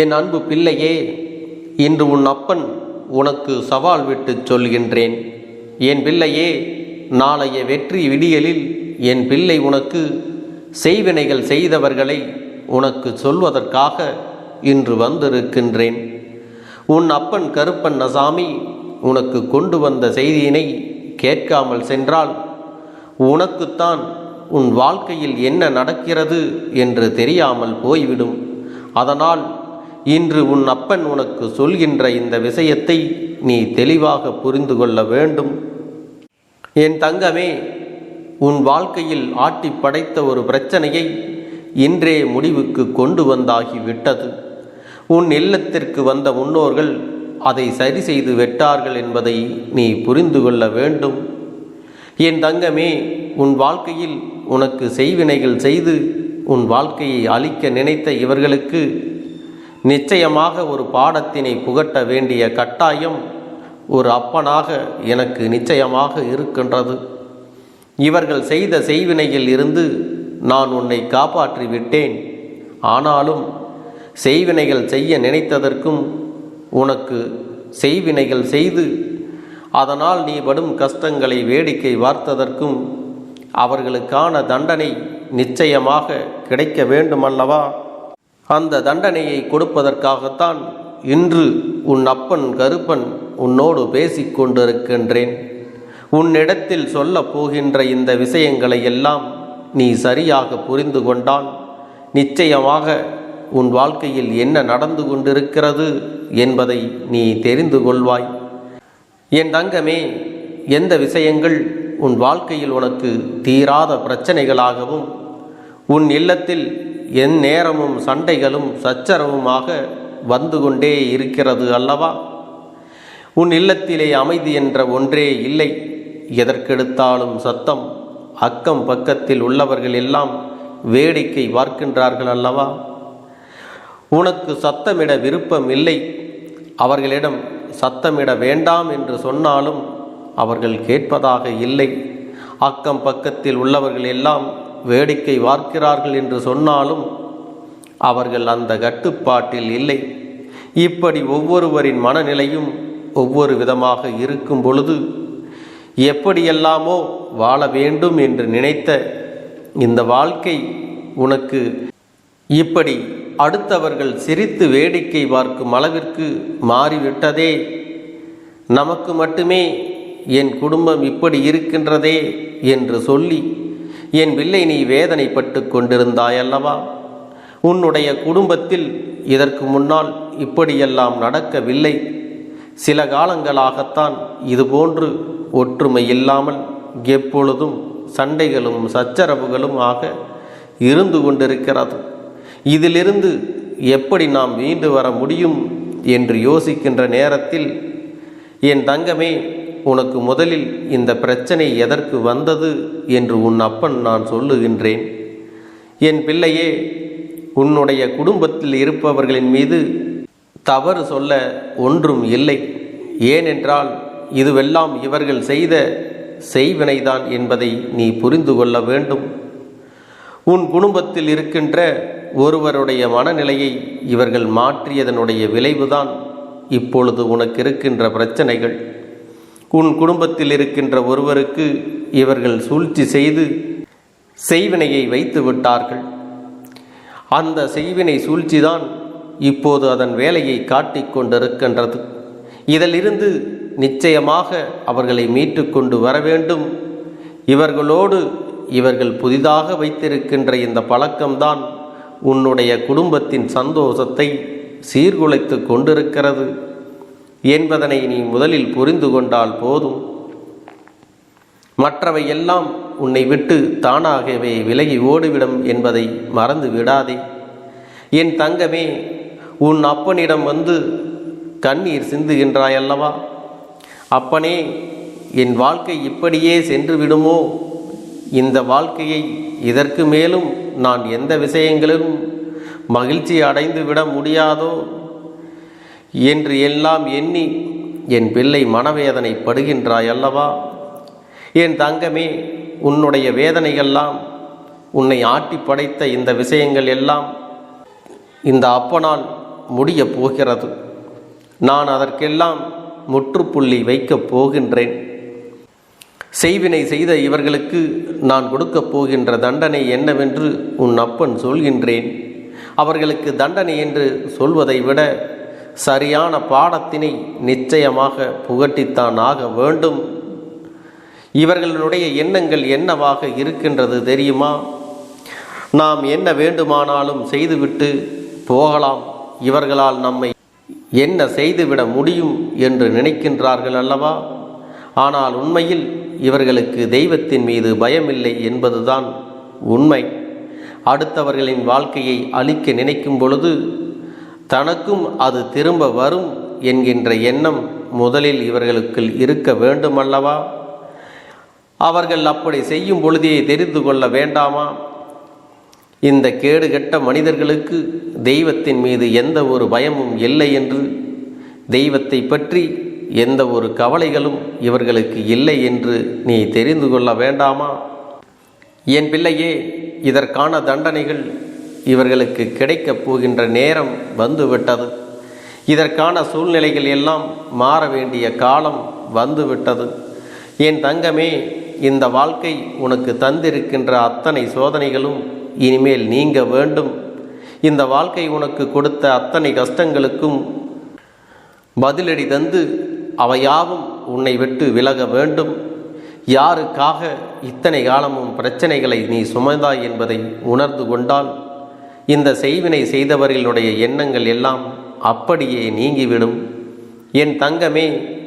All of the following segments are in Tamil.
என் அன்பு பிள்ளையே இன்று உன் அப்பன் உனக்கு சவால் விட்டு சொல்கின்றேன். என் பிள்ளையே நாளைய வெற்றி விடியலில் என் பிள்ளை உனக்கு செய்வினைகள் செய்தவர்களை உனக்கு சொல்வதற்காக இன்று வந்திருக்கின்றேன். உன் அப்பன் கருப்பன் நசாமி உனக்கு கொண்டு வந்த செய்தியினை கேட்காமல் சென்றால் உனக்குத்தான் உன் வாழ்க்கையில் என்ன நடக்கிறது என்று தெரியாமல் போய்விடும். அதனால் இன்று உன் அப்பன் உனக்கு சொல்கின்ற இந்த விஷயத்தை நீ தெளிவாக புரிந்து கொள்ள வேண்டும். என் தங்கமே உன் வாழ்க்கையில் ஆட்டி படைத்த ஒரு பிரச்சனையை இன்றே முடிவுக்கு கொண்டு வந்தாகி விட்டது. உன் இல்லத்திற்கு வந்த முன்னோர்கள் அதை சரி செய்து விட்டார்கள் என்பதை நீ புரிந்து கொள்ள வேண்டும். என் தங்கமே உன் வாழ்க்கையில் உனக்கு செய்வினைகள் செய்து உன் வாழ்க்கையை அழிக்க நினைத்த இவர்களுக்கு நிச்சயமாக ஒரு பாடத்தினை புகட்ட வேண்டிய கட்டாயம் ஒரு அப்பனாக எனக்கு நிச்சயமாக இருக்கின்றது. இவர்கள் செய்த செய்வினையில் இருந்து நான் உன்னை காப்பாற்றி விட்டேன். ஆனாலும் செய்வினைகள் செய்ய நினைத்ததற்கும் உனக்கு செய்வினைகள் செய்து அதனால் நீ படும் கஷ்டங்களை வேடிக்கை வார்த்ததற்கும் அவர்களுக்கான தண்டனை நிச்சயமாக கிடைக்க வேண்டுமல்லவா? அந்த தண்டனையை கொடுப்பதற்காகத்தான் இன்று உன் அப்பன் கருப்பன் உன்னோடு பேசிக் கொண்டிருக்கின்றேன். உன்னிடத்தில் சொல்லப் போகின்ற இந்த விஷயங்களை எல்லாம் நீ சரியாக புரிந்து கொண்டால் நிச்சயமாக உன் வாழ்க்கையில் என்ன நடந்து கொண்டிருக்கிறது என்பதை நீ தெரிந்து கொள்வாய். என் தங்கமே எந்த விஷயங்கள் உன் வாழ்க்கையில் உனக்கு தீராத பிரச்சனைகளாகவும் உன் இல்லத்தில் என் நேரமும் சண்டைகளும் சச்சரவுமாக வந்து கொண்டே இருக்கிறது அல்லவா? உன் இல்லத்திலே அமைதி என்ற ஒன்றே இல்லை. எதற்கெடுத்தாலும் சத்தம் அக்கம் பக்கத்தில் உள்ளவர்கள் எல்லாம் வேடிக்கை பார்க்கின்றார்கள் அல்லவா? உனக்கு சத்தமிட விருப்பம் இல்லை. அவர்களிடம் சத்தமிட வேண்டாம் என்று சொன்னாலும் அவர்கள் கேட்பதாக இல்லை. அக்கம் பக்கத்தில் உள்ளவர்கள் எல்லாம் வேடிக்கை பார்க்கிறார்கள் என்று சொன்னாலும் அவர்கள் அந்த கட்டுப்பாட்டில் இல்லை. இப்படி ஒவ்வொருவரின் மனநிலையும் ஒவ்வொரு விதமாக இருக்கும் பொழுது எப்படியெல்லாமோ வாழ வேண்டும் என்று நினைத்த இந்த வாழ்க்கை உனக்கு இப்படி அடுத்தவர்கள் சிரித்து வேடிக்கை பார்க்கும் அளவிற்கு மாறிவிட்டதே. நமக்கு மட்டுமே என் குடும்பம் இப்படி இருக்கின்றதே என்று சொல்லி என் வில்லை நீ வேதனைப்பட்டு கொண்டிருந்தாயல்லவா? உன்னுடைய குடும்பத்தில் இதற்கு முன்னால் இப்படியெல்லாம் நடக்கவில்லை. சில காலங்களாகத்தான் இதுபோன்று ஒற்றுமை இல்லாமல் எப்பொழுதும் சண்டைகளும் சச்சரவுகளும் ஆக இருந்து கொண்டிருக்கிறது. இதிலிருந்து எப்படி நாம் மீண்டு வர முடியும் என்று யோசிக்கின்ற நேரத்தில் என் தங்கமே உனக்கு முதலில் இந்த பிரச்சனை எதற்கு வந்தது என்று உன் அப்பன் நான் சொல்லுகின்றேன். என் பிள்ளையே உன்னுடைய குடும்பத்தில் இருப்பவர்களின் மீது தவறு சொல்ல ஒன்றும் இல்லை. ஏனென்றால் இதுவெல்லாம் இவர்கள் செய்த செய்வினைதான் என்பதை நீ புரிந்து கொள்ள வேண்டும். உன் குடும்பத்தில் இருக்கின்ற ஒருவருடைய மனநிலையை இவர்கள் மாற்றியதனுடைய விளைவுதான் இப்பொழுது உனக்கு இருக்கின்ற பிரச்சனைகள். உன் குடும்பத்தில் இருக்கின்ற ஒருவருக்கு இவர்கள் சூழ்ச்சி செய்து செய்வினையை வைத்து விட்டார்கள். அந்த செய்வினை சூழ்ச்சிதான் இப்போது அதன் வேலையை காட்டிக் கொண்டிருக்கின்றது. இதிலிருந்து நிச்சயமாக அவர்களை மீட்டு கொண்டு வர வேண்டும். இவர்களோடு இவர்கள் புதிதாக வைத்திருக்கின்ற இந்த பழக்கம்தான் உன்னுடைய குடும்பத்தின் சந்தோஷத்தை சீர்குலைத்து கொண்டிருக்கிறது. என்பதனை நீ முதலில் புரிந்து கொண்டால் போதும். மற்றவை எல்லாம் உன்னை விட்டு தானாகவே விலகி ஓடிவிடும் என்பதை மறந்து விடாதே. என் தங்கமே உன் அப்பனிடம் வந்து கண்ணீர் சிந்துகின்றாயல்லவா? அப்பனே என் வாழ்க்கை இப்படியே சென்று விடுமோ? இந்த வாழ்க்கையை இதற்கு மேலும் நான் எந்த விஷயங்களிலும் மகிழ்ச்சி அடைந்து விட முடியாதோ? என்று எல்லாம் எண்ணி என் பிள்ளை மனவேதனை படுகின்றாய் அல்லவா? என் தங்கமே உன்னுடைய வேதனைகள்லாம் உன்னை ஆட்டி படைத்த இந்த விஷயங்கள் எல்லாம் இந்த அப்பனால் முடியப் போகிறது. நான் அதற்கெல்லாம் முற்றுப்புள்ளி வைக்கப் போகின்றேன். செய்வினை செய்த இவர்களுக்கு நான் கொடுக்கப் போகின்ற தண்டனை என்னவென்று உன் அப்பன் சொல்கின்றேன். அவர்களுக்கு தண்டனை என்று சொல்வதை விட சரியான பாடத்தினை நிச்சயமாக புகட்டித்தான் ஆக வேண்டும். இவர்களுடைய எண்ணங்கள் என்னவாக இருக்கின்றது தெரியுமா? நாம் என்ன வேண்டுமானாலும் செய்துவிட்டு போகலாம். இவர்களால் நம்மை என்ன செய்துவிட முடியும் என்று நினைக்கின்றார்கள் அல்லவா? ஆனால் உண்மையில் இவர்களுக்கு தெய்வத்தின் மீது பயமில்லை என்பதுதான் உண்மை. அடுத்தவர்களின் வாழ்க்கையை அழிக்க நினைக்கும் பொழுது தனக்கும் அது திரும்ப வரும் என்கின்ற எண்ணம் முதலில் இவர்களுக்குள் இருக்க வேண்டுமல்லவா? அவர்கள் அப்படி செய்யும் பொழுதே தெரிந்து கொள்ள வேண்டாமா? இந்த கேடுகட்ட மனிதர்களுக்கு தெய்வத்தின் மீது எந்த ஒரு பயமும் இல்லை என்று தெய்வத்தை பற்றி எந்த ஒரு கவலைகளும் இவர்களுக்கு இல்லை என்று நீ தெரிந்து கொள்ள வேண்டாமா? என் பிள்ளையே இதற்கான தண்டனைகள் இவர்களுக்கு கிடைக்கப் போகின்ற நேரம் வந்துவிட்டது. இதற்கான சூழ்நிலைகள் எல்லாம் மாற வேண்டிய காலம் வந்துவிட்டது. என் தங்கமே இந்த வாழ்க்கை உனக்கு தந்திருக்கின்ற அத்தனை சோதனைகளும் இனிமேல் நீங்க வேண்டும். இந்த வாழ்க்கை உனக்கு கொடுத்த அத்தனை கஷ்டங்களுக்கும் பதிலடி தந்து அவையாவும் உன்னை விட்டு விலக வேண்டும். யாருக்காக இத்தனை காலமும் பிரச்சனைகளை நீ சுமந்தாய் என்பதை உணர்ந்து கொண்டால் இந்த செய்வினை செய்தவர்களுடைய எண்ணங்கள் எல்லாம் அப்படியே நீங்கிவிடும். என் தங்கமே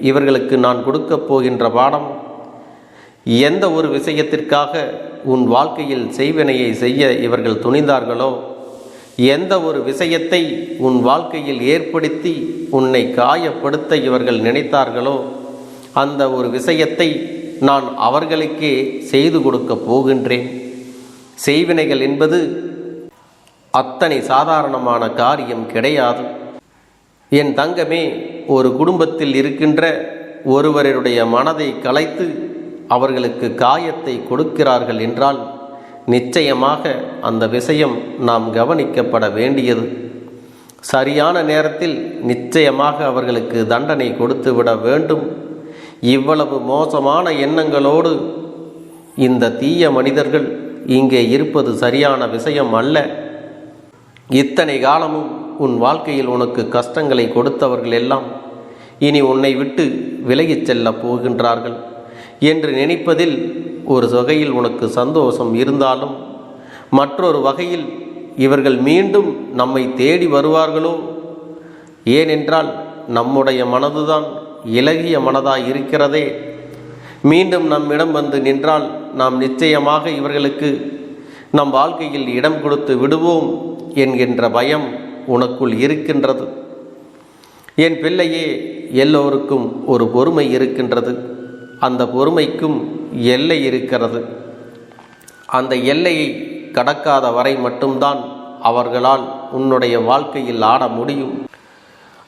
இவர்களுக்கு நான் கொடுக்கப் போகின்ற பாடம் எந்த ஒரு விஷயத்திற்காக உன் வாழ்க்கையில் செய்வினையை செய்ய இவர்கள் துணிந்தார்களோ எந்த ஒரு விஷயத்தை உன் வாழ்க்கையில் ஏற்படுத்தி உன்னை காயப்படுத்த இவர்கள் நினைத்தார்களோ அந்த ஒரு விஷயத்தை நான் அவர்களுக்கே செய்து கொடுக்க போகின்றேன். செய்வினைகள் என்பது அத்தனை சாதாரணமான காரியம் கிடையாது. என் தங்கமே ஒரு குடும்பத்தில் இருக்கின்ற ஒருவருடைய மனதை கலைத்து அவர்களுக்கு காயத்தை கொடுக்கிறார்கள் என்றால் நிச்சயமாக அந்த விஷயம் நாம் கவனிக்கப்பட வேண்டியது. சரியான நேரத்தில் நிச்சயமாக அவர்களுக்கு தண்டனை கொடுத்து விட வேண்டும். இவ்வளவு மோசமான எண்ணங்களோடு இந்த தீய மனிதர்கள் இங்கே இருப்பது சரியான விஷயம் அல்ல. இத்தனை காலமும் உன் வாழ்க்கையில் உனக்கு கஷ்டங்களை கொடுத்தவர்கள் எல்லாம் இனி உன்னை விட்டு விலகிச் செல்லப் போகின்றார்கள் என்று நினைப்பதில் ஒரு வகையில் உனக்கு சந்தோஷம் இருந்தாலும் மற்றொரு வகையில் இவர்கள் மீண்டும் நம்மை தேடி வருவார்களோ? ஏனென்றால் நம்முடைய மனதுதான் இலகிய மனதாய் இருக்கிறதே. மீண்டும் நம்மிடம் வந்து நின்றால் நாம் நிச்சயமாக இவர்களுக்கு நம் வாழ்க்கையில் இடம் கொடுத்து விடுவோம். என்கின்ற பயம் உனக்குள் இருக்கின்றது. என் பிள்ளையே எல்லோருக்கும் ஒரு பொறுமை இருக்கின்றது. அந்த பொறுமைக்கும் எல்லை இருக்கிறது. அந்த எல்லையை கடக்காத வரை மட்டும்தான் அவர்களால் உன்னுடைய வாழ்க்கையில் ஆட முடியும்.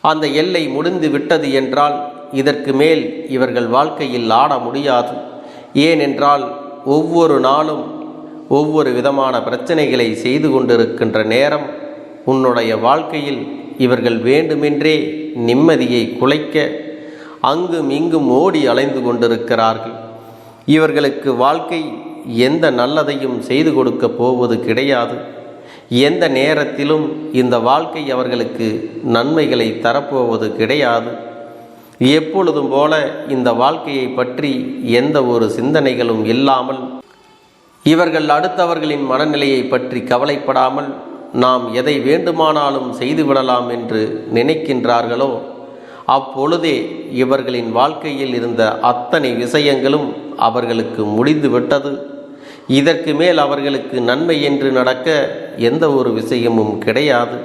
அந்த எல்லை முடிந்து விட்டது என்றால் இதற்கு மேல் இவர்கள் வாழ்க்கையில் ஆட முடியாது. ஏனென்றால் ஒவ்வொரு நாளும் ஒவ்வொரு விதமான பிரச்சனைகளை செய்து கொண்டிருக்கின்ற நேரம் உன்னுடைய வாழ்க்கையில் இவர்கள் வேண்டுமென்றே நிம்மதியை குலைக்க அங்கும் இங்கும் ஓடி அலைந்து கொண்டிருக்கிறார்கள். இவர்களுக்கு வாழ்க்கை எந்த நல்லதையும் செய்து கொடுக்க போவது கிடையாது. எந்த நேரத்திலும் இந்த வாழ்க்கை அவர்களுக்கு நன்மைகளை தரப்போவது கிடையாது. எப்பொழுதும் போல இந்த வாழ்க்கையை பற்றி எந்த ஒரு சிந்தனைகளும் இல்லாமல் இவர்கள் அடுத்தவர்களின் மனநிலையை பற்றி கவலைப்படாமல் நாம் எதை வேண்டுமானாலும் செய்துவிடலாம் என்று நினைக்கின்றார்களோ அப்பொழுதே இவர்களின் வாழ்க்கையில் இருந்த அத்தனை விஷயங்களும் அவர்களுக்கு முடிந்து விட்டது இதற்கு மேல் அவர்களுக்கு நன்மை என்று நடக்க எந்த ஒரு விஷயமும் கிடையாது.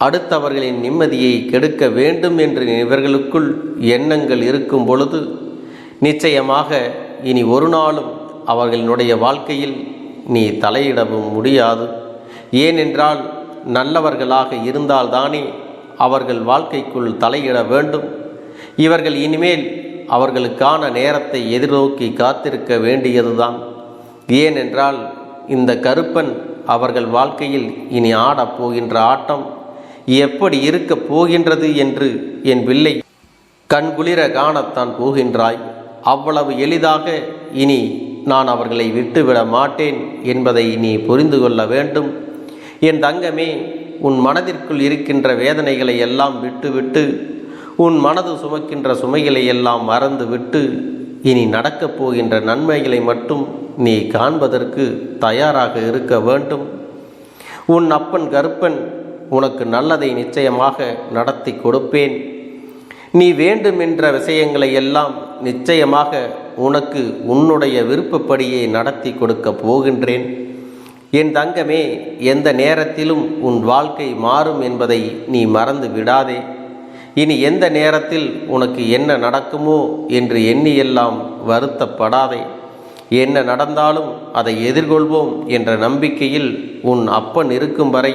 அடுத்தவர்களின் நிம்மதியை கெடுக்க வேண்டும் என்று இவர்களுக்குள் எண்ணங்கள் இருக்கும் பொழுது நிச்சயமாக இனி ஒரு நாளும் அவர்களினுடைய வாழ்க்கையில் நீ தலையிடவும் முடியாது. ஏனென்றால் நல்லவர்களாக இருந்தால்தானே அவர்கள் வாழ்க்கைக்குள் தலையிட வேண்டும். இவர்கள் இனிமேல் அவர்களுக்கான நேரத்தை எதிர்நோக்கி காத்திருக்க வேண்டியதுதான். ஏனென்றால் இந்த கருப்பன் அவர்கள் வாழ்க்கையில் இனி ஆடப் போகின்ற ஆட்டம் எப்படி இருக்கப் போகின்றது என்று என் பிள்ளை கண்குளிர காணத்தான் போகின்றாய். அவ்வளவு எளிதாக இனி நான் அவர்களை விட்டுவிட மாட்டேன் என்பதை நீ புரிந்து கொள்ள வேண்டும். என் தங்கமே உன் மனதிற்குள் இருக்கின்ற வேதனைகளை எல்லாம் விட்டுவிட்டு உன் மனது சுமக்கின்ற சுமைகளை எல்லாம் மறந்து விட்டு இனி நடக்கப் போகின்ற நன்மைகளை மட்டும் நீ காண்பதற்கு தயாராக இருக்க வேண்டும். உன் அப்பன் கருப்பன் உனக்கு நல்லதை நிச்சயமாக நடத்தி கொடுப்பேன். நீ வேண்டுமென்ற விஷயங்களை எல்லாம் நிச்சயமாக உனக்கு உன்னுடைய விருப்பப்படியே நடத்தி கொடுக்க போகின்றேன். என் தங்கமே எந்த நேரத்திலும் உன் வாழ்க்கை மாறும் என்பதை நீ மறந்து விடாதே. இனி எந்த நேரத்தில் உனக்கு என்ன நடக்குமோ என்று எண்ணியெல்லாம் வருத்தப்படாதே. என்ன நடந்தாலும் அதை எதிர்கொள்வோம் என்ற நம்பிக்கையில் உன் அப்பன் இருக்கும் வரை